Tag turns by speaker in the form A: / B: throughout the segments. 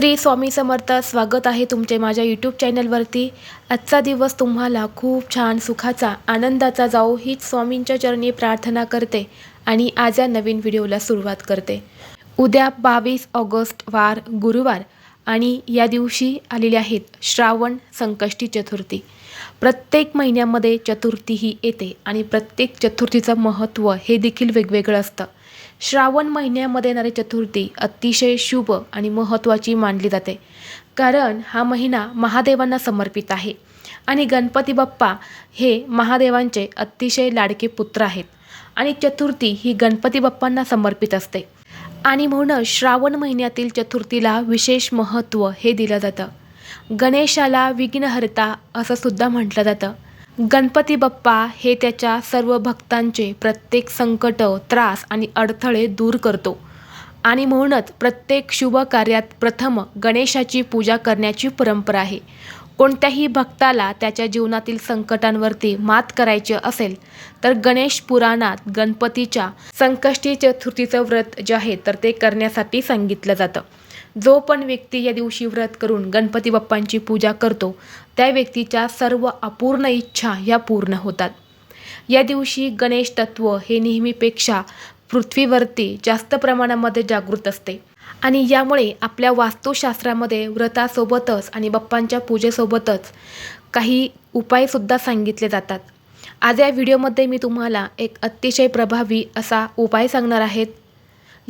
A: श्री स्वामी समर्थ स्वागत आहे तुमचे माझ्या यूट्यूब चॅनलवरती आजचा दिवस तुम्हाला खूप छान सुखाचा आनंदाचा जाओ हीच स्वामींच्या चरणी प्रार्थना करते आणि आज या नवीन व्हिडिओला सुरुवात करते. उद्या बावीस ऑगस्ट वार गुरुवार आणि या दिवशी आलेले आहेत श्रावण संकष्टी चतुर्थी. प्रत्येक महिन्यामध्ये चतुर्थी ही येते आणि प्रत्येक चतुर्थीचं महत्त्व हे देखील वेगवेगळं असतं. श्रावण महिन्यामध्ये येणारी चतुर्थी अतिशय शुभ आणि महत्त्वाची मानली जाते. कारण हा महिना महादेवांना समर्पित आहे आणि गणपती बाप्पा हे महादेवांचे अतिशय लाडके पुत्र आहेत आणि चतुर्थी ही गणपती बाप्पांना समर्पित असते. आणि म्हणूनच श्रावण महिन्यातील चतुर्थीला विशेष महत्त्व हे दिलं जातं. गणेशाला विघ्नहर्ता असं सुद्धा म्हटलं जातं. गणपती बाप्पा हे त्याच्या सर्व भक्तांचे प्रत्येक संकट त्रास आणि अडथळे दूर करतो. आणि म्हणूनच प्रत्येक शुभ कार्यात प्रथम गणेशाची पूजा करण्याची परंपरा आहे. कोणत्याही भक्ताला त्याच्या जीवनातील संकटांवरती मात करायचे असेल तर गणेश पुराणात गणपतीच्या संकष्टी चतुर्थीचं व्रत जे आहे तर ते करण्यासाठी सांगितलं जातं. जो पण व्यक्ती या दिवशी व्रत करून गणपती बाप्पांची पूजा करतो त्या व्यक्तीच्या सर्व अपूर्ण इच्छा ह्या पूर्ण होतात. या दिवशी गणेश तत्व हे नेहमीपेक्षा पृथ्वीवरती जास्त प्रमाणामध्ये जागृत असते आणि यामुळे आपल्या वास्तुशास्त्रामध्ये व्रतासोबतच आणि बाप्पांच्या पूजेसोबतच काही उपायसुद्धा सांगितले जातात. आज या व्हिडिओमध्ये मी तुम्हाला एक अतिशय प्रभावी असा उपाय सांगणार आहेत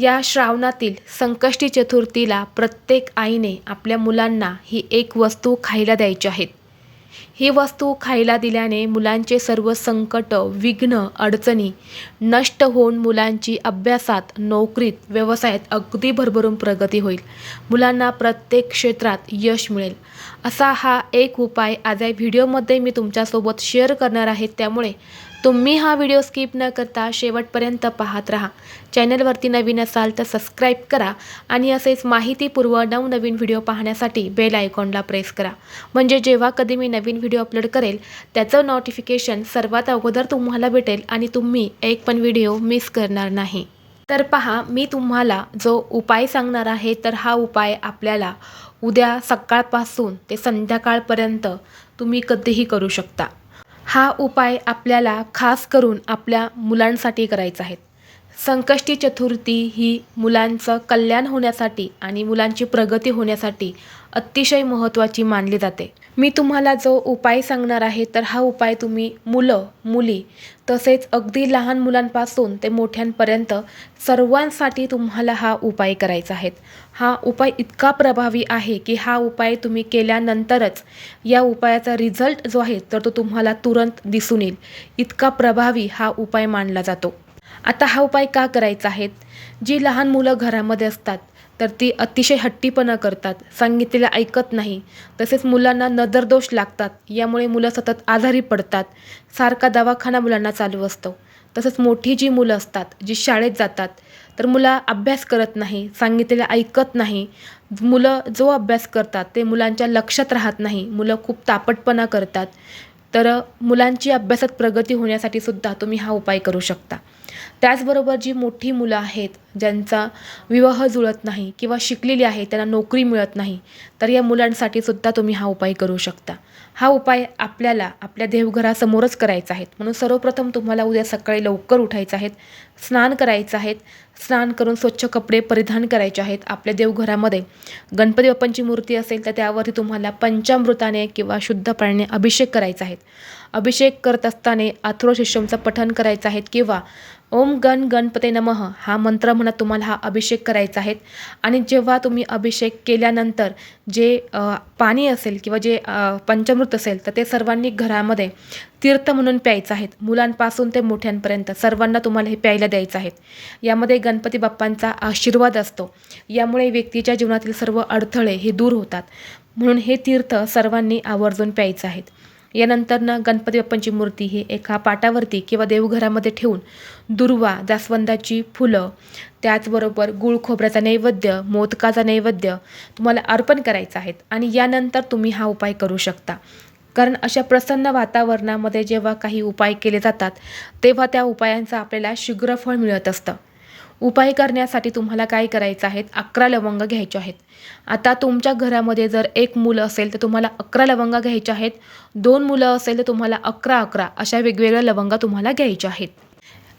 A: या श्रावणातील संकष्टी चतुर्थीला प्रत्येक आईने आपल्या मुलांना ही एक वस्तू खायला द्यायची आहेत. ही वस्तू खायला दिल्याने मुलांचे सर्व संकट विघ्न अडचणी नष्ट होऊन मुलांची अभ्यासात नोकरीत व्यवसायात अगदी भरभरून प्रगती होईल. मुलांना प्रत्येक क्षेत्रात यश मिळेल. असा हा एक उपाय आज या व्हिडिओमध्ये मी तुमच्यासोबत शेअर करणार आहे. त्यामुळे तुम्ही हा व्हिडिओ स्किप न करता शेवटपर्यंत पाहत राहा. चॅनलवरती नवीन असाल तर सबस्क्राईब करा आणि असेच माहितीपूर्व नवनवीन व्हिडिओ पाहण्यासाठी बेल आयकॉनला प्रेस करा. म्हणजे जेव्हा कधी मी नवीन व्हिडिओ अपलोड करेल त्याचं नोटिफिकेशन सर्वात अगोदर तुम्हाला भेटेल आणि तुम्ही एक पण व्हिडिओ मिस करणार नाही. तर पहा मी तुम्हाला जो उपाय सांगणार आहे तर हा उपाय आपल्याला उद्या सकाळपासून ते संध्याकाळपर्यंत तुम्ही कधीही करू शकता. हा उपाय आपल्याला खास करून आपल्या मुलांसाठी करायचा आहे. संकष्टी चतुर्थी ही मुलांचं कल्याण होण्यासाठी आणि मुलांची प्रगती होण्यासाठी अतिशय महत्त्वाची मानली जाते. मी तुम्हाला जो उपाय सांगणार आहे तर हा उपाय तुम्ही मुलं मुली तसेच अगदी लहान मुलांपासून ते मोठ्यांपर्यंत सर्वांसाठी तुम्हाला हा उपाय करायचा आहे. हा उपाय इतका प्रभावी आहे की हा उपाय तुम्ही केल्यानंतरच या उपायाचा रिझल्ट जो आहे तर तो तुम्हाला तुरंत दिसून येईल. इतका प्रभावी हा उपाय मानला जातो. आता हा उपाय का करायचा आहे जी लहान मुलं घरामध्ये असतात तर ती अतिशय हट्टीपणा करतात सांगितलेलं ऐकत नाही. तसेच मुलांना नजरदोष लागतात यामुळे मुलं सतत आजारी पडतात. सारखा दवाखाना मुलांना चालू असतो. तसंच मोठी जी मुलं असतात जी शाळेत जातात तर मुलं अभ्यास करत नाही सांगितलेलं ऐकत नाही. मुलं जो अभ्यास करतात ते मुलांच्या लक्षात राहत नाही. मुलं खूप तापटपणा करतात. तर मुलांची अभ्यासात प्रगती होण्यासाठी सुद्धा तुम्ही हा उपाय करू शकता. त्याचबरोबर जी मोठी मुलं आहेत ज्यांचा विवाह जुळत नाही किंवा शिकलेली आहे त्यांना नोकरी मिळत नाही तर या मुलांसाठी सुद्धा तुम्ही हा उपाय करू शकता. हा उपाय आपल्याला आपल्या देवघरासमोरच करायचा आहे. म्हणून सर्वप्रथम तुम्हाला उद्या सकाळी लवकर उठायचं आहेत स्नान करायचं आहेत स्नान करून स्वच्छ कपडे परिधान करायचे आहेत आपल्या देवघरामध्ये. गणपती बाप्पांची मूर्ती असेल तर त्यावरती तुम्हाला पंचामृताने किंवा शुद्ध पाण्याने अभिषेक करायचा आहे. अभिषेक करत असताना अथर्वशिष्यमचं पठण करायचं आहे किंवा ओम गण गणपते नमः हा मंत्र म्हणत तुम्हाला हा अभिषेक करायचा आहे. आणि जेव्हा तुम्ही अभिषेक केल्यानंतर जे पाणी असेल किंवा जे पंचमृत असेल तर ते सर्वांनी घरामध्ये तीर्थ म्हणून प्यायचं आहेत मुलांपासून ते मोठ्यांपर्यंत सर्वांना तुम्हाला हे प्यायला द्यायचं आहे. यामध्ये गणपती बाप्पांचा आशीर्वाद असतो. यामुळे व्यक्तीच्या जीवनातील सर्व अडथळे हे दूर होतात. म्हणून हे तीर्थ सर्वांनी आवर्जून प्यायचं आहेत यानंतर ना गणपती बाप्पांची मूर्ती ही एका पाटावरती किंवा देवघरामध्ये ठेवून दुर्वा जास्वंदाची फुलं त्याचबरोबर गुळ खोबऱ्याचा नैवेद्य मोदकाचा नैवेद्य तुम्हाला अर्पण करायचं आहेत आणि यानंतर तुम्ही हा उपाय करू शकता. कारण अशा प्रसन्न वातावरणामध्ये जेव्हा काही उपाय केले जातात तेव्हा त्या उपायांचं आपल्याला शीघ्रफळ मिळत असतं. उपाय करण्यासाठी तुम्हाला काय करायचं आहे? अकरा लवंग घ्यायचे आहेत. आता तुमच्या घरामध्ये जर एक मुलं असेल तर तुम्हाला अकरा लवंग घ्यायचे आहेत. दोन मुलं असेल तर तुम्हाला अकरा अकरा अशा वेगवेगळ्या लवंगा तुम्हाला घ्यायच्या आहेत.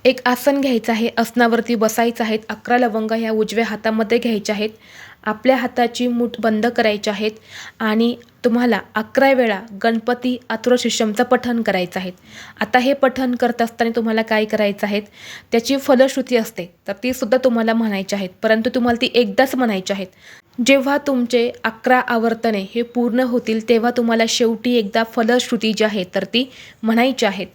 A: एक आसन घ्यायचं आहे आसनावरती बसायचं आहेत अकरा लवंग ह्या उजव्या हातामध्ये घ्यायच्या आहेत. आपल्या हाताची मूठ बंद करायची आहेत आणि तुम्हाला अकरा वेळा गणपती अथर्वशीर्षमचं पठण करायचं आहे. आता हे पठण करत असताना तुम्हाला काय करायचं आहे? त्याची फलश्रुती असते. तर ती सुद्धा तुम्हाला म्हणायची आहेत. परंतु तुम्हाला ती एकदाच म्हणायची आहेत. जेव्हा तुमचे अकरा आवर्तने हे पूर्ण होतील तेव्हा तुम्हाला शेवटी एकदा फलश्रुती जी आहे तर ती म्हणायची आहेत.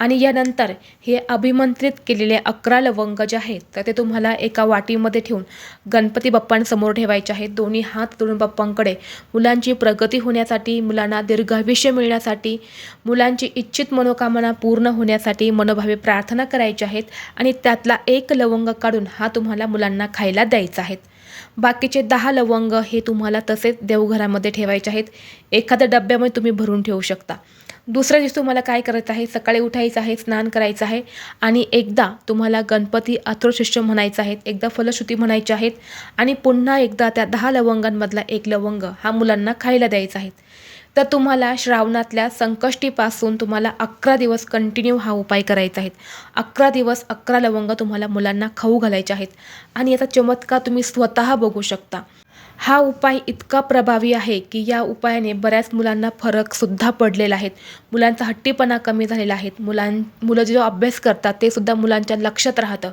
A: आणि यानंतर हे अभिमंत्रित केलेले अकरा लवंग जे आहेत तर ते तुम्हाला एका वाटीमध्ये ठेवून गणपती बाप्पांसमोर ठेवायचे आहेत. दोन्ही हात जोडून बाप्पांकडे मुलांची प्रगती होण्यासाठी मुलांना दीर्घायुष्य मिळण्यासाठी मुलांची इच्छित मनोकामना पूर्ण होण्यासाठी मनोभावे प्रार्थना करायच्या आहेत आणि त्यातला एक लवंग काढून हा तुम्हाला मुलांना खायला द्यायचा आहेत बाकीचे दहा लवंग हे तुम्हाला तसेच देवघरामध्ये ठेवायचे आहेत. एखाद्या डब्यामध्ये तुम्ही भरून ठेवू शकता. दुसऱ्या दिवशी तुम्हाला काय करायचं आहे? सकाळी उठायचं आहे स्नान करायचं आहे आणि एकदा तुम्हाला गणपती अथ्रोशिष्य म्हणायचं आहेत एकदा फलश्रुती म्हणायची आहेत आणि पुन्हा एकदा त्या दहा लवंगांमधला एक लवंग हा मुलांना खायला द्यायचा आहे. तर तुम्हाला श्रावणातल्या संकष्टीपासून तुम्हाला अकरा दिवस कंटिन्यू हा उपाय करायचा आहे. अकरा दिवस अकरा लवंग तुम्हाला मुलांना खाऊ घालायचे आहेत आणि याचा चमत्कार तुम्ही स्वतः बघू शकता. हा उपाय इतका प्रभावी आहे की या उपायाने बऱ्याच मुलांना फरकसुद्धा पडलेला आहे. मुलांचा हट्टीपणा कमी झालेला आहे. मुलां मुलं जो अभ्यास करतात ते सुद्धा मुलांच्या लक्षात राहतं.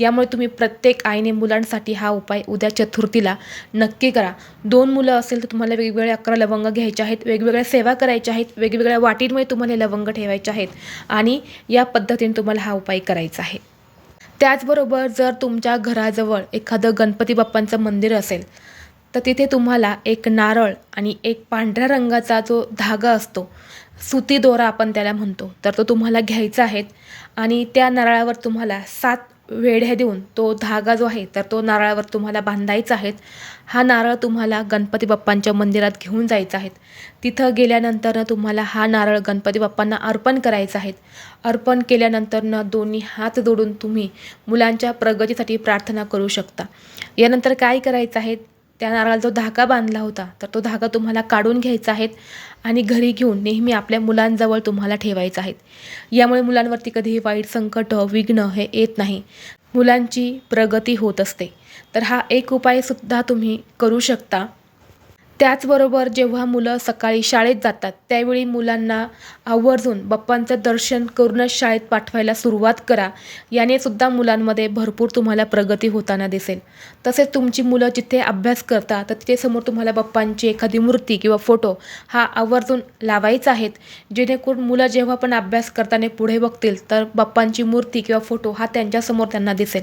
A: यामुळे तुम्ही प्रत्येक आईने मुलांसाठी हा उपाय उद्या चतुर्थीला नक्की करा. दोन मुलं असेल तर तुम्हाला वेगवेगळे अकरा लवंग घ्यायचे आहेत वेगवेगळ्या सेवा करायच्या आहेत वेगवेगळ्या वाटींमध्ये तुम्हाला लवंग ठेवायचे आहेत आणि या पद्धतीने तुम्हाला हा उपाय करायचा आहे. त्याचबरोबर जर तुमच्या घराजवळ एखादं गणपती बाप्पांचं मंदिर असेल तर तिथे तुम्हाला एक नारळ आणि एक पांढऱ्या रंगाचा जो धागा असतो सुती दोरा आपण त्याला म्हणतो तर तो तुम्हाला घ्यायचा आहे. आणि त्या नारळावर तुम्हाला सात वेढ्या देऊन तो धागा जो आहे तर तो नारळावर तुम्हाला बांधायचा आहे. हा नारळ तुम्हाला गणपती बाप्पांच्या मंदिरात घेऊन जायचा आहे. तिथं गेल्यानंतरनं तुम्हाला हा नारळ गणपती बाप्पांना अर्पण करायचा आहे. अर्पण केल्यानंतरनं दोन्ही हात जोडून तुम्ही मुलांच्या प्रगतीसाठी प्रार्थना करू शकता. यानंतर काय करायचं आहे? त्या नारळाला जो धागा बांधला होता तर तो धागा तुम्हाला काढून घ्यायचा आहे आणि घरी घेऊन नेहमी आपल्या मुलांजवळ तुम्हाला ठेवायचा आहे. यामुळे मुलांवरती कधीही वाईट संकट विघ्न हे येत नाही. मुलांची प्रगती होत असते. तर हा एक उपायसुद्धा तुम्ही करू शकता. त्याचबरोबर जेव्हा मुलं सकाळी शाळेत जातात त्यावेळी मुलांना आवर्जून बाप्पांचं दर्शन करूनच शाळेत पाठवायला सुरुवात करा. याने सुद्धा मुलांमध्ये भरपूर तुम्हाला प्रगती होताना दिसेल. तसेच तुमची मुलं जिथे अभ्यास करतात तर तिथे समोर तुम्हाला बाप्पांची एखादी मूर्ती किंवा फोटो हा आवर्जून लावायचा आहेत जेणेकरून मुलं जेव्हा पण अभ्यास करताना पुढे बघतील तर बाप्पांची मूर्ती किंवा फोटो हा त्यांच्यासमोर त्यांना दिसेल.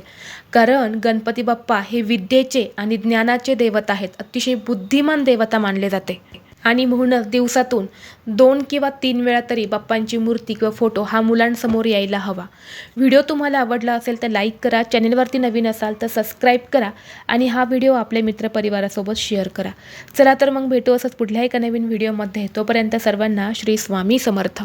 A: कारण गणपती बाप्पा हे विद्येचे आणि ज्ञानाचे देवत आहेत. अतिशय बुद्धिमान देवता मानले जाते. आणि म्हणूनच दिवसातून दोन किंवा तीन वेळा तरी बाप्पांची मूर्ती किंवा फोटो हा मुलांसमोर यायला हवा. व्हिडिओ तुम्हाला आवडला असेल तर लाईक करा चॅनेलवरती नवीन असाल तर सबस्क्राईब करा आणि हा व्हिडिओ आपल्या मित्रपरिवारासोबत शेअर करा. चला तर मग भेटू असंच पुढल्या एका नवीन व्हिडिओमध्ये. तोपर्यंत सर्वांना श्री स्वामी समर्थ.